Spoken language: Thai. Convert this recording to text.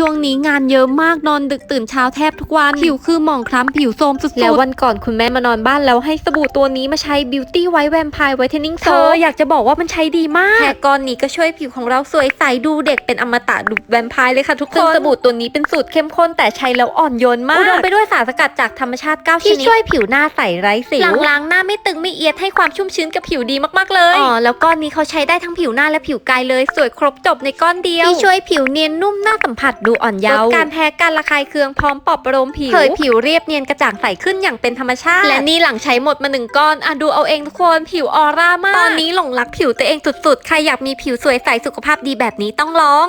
ช่วงนี้งานเยอะมากนอนดึกตื่นเช้าแทบทุกวัน ผิวคือหมองคล้ำผิวโทรมสุดๆ แล้ววันก่อนคุณแม่มานอนบ้านแล้วให้สบู่ตัวนี้มาใช้ Beauty White Vampire Whitening เธออยากจะบอกว่ามันใช้ดีมากแค่ก้อนนี้ก็ช่วยผิวของเราสวยใสดูเด็กเป็นอมตะดูแวมไพร์เลยค่ะทุกคนซึ่งสบู่ตัวนี้เป็นสูตรเข้มข้นแต่ใช้แล้วอ่อนโยนมากอุดมไปด้วยสารสกัดจากธรรมชาติ9ชที่นิดช่วยผิวหน้าใสไร้สิวหลังล้างหน้าไม่ตึงไม่เอียดให้ความชุ่มชื้นกับผิวดีมากๆเลยอ๋อแล้วก้อนนี้เขาใช้ได้ทั้งผิวหน้าและผิวกายเลย สวยครบจบในก้อนเดียวที่ช่วยผิวเนียนนุ่มหน้าสัมผัสดูอ่อนเยาลดว์การแพ้การระคายเคืองพร้อมปลอบประโลมผิวเผยผิวเรียบเนียนกระจ่างใสขึ้นอย่างเป็นธรรมชาติ และนี่หลังใช้หมดมาหนึ่งก้อนอะดูเอาเองทุกคนผิวออร่ามาก ตอนนี้หลงรักผิวตัวเองสุดๆ ใครอยากมีผิวสวยใสสุขภาพดีแบบนี้ต้องลอง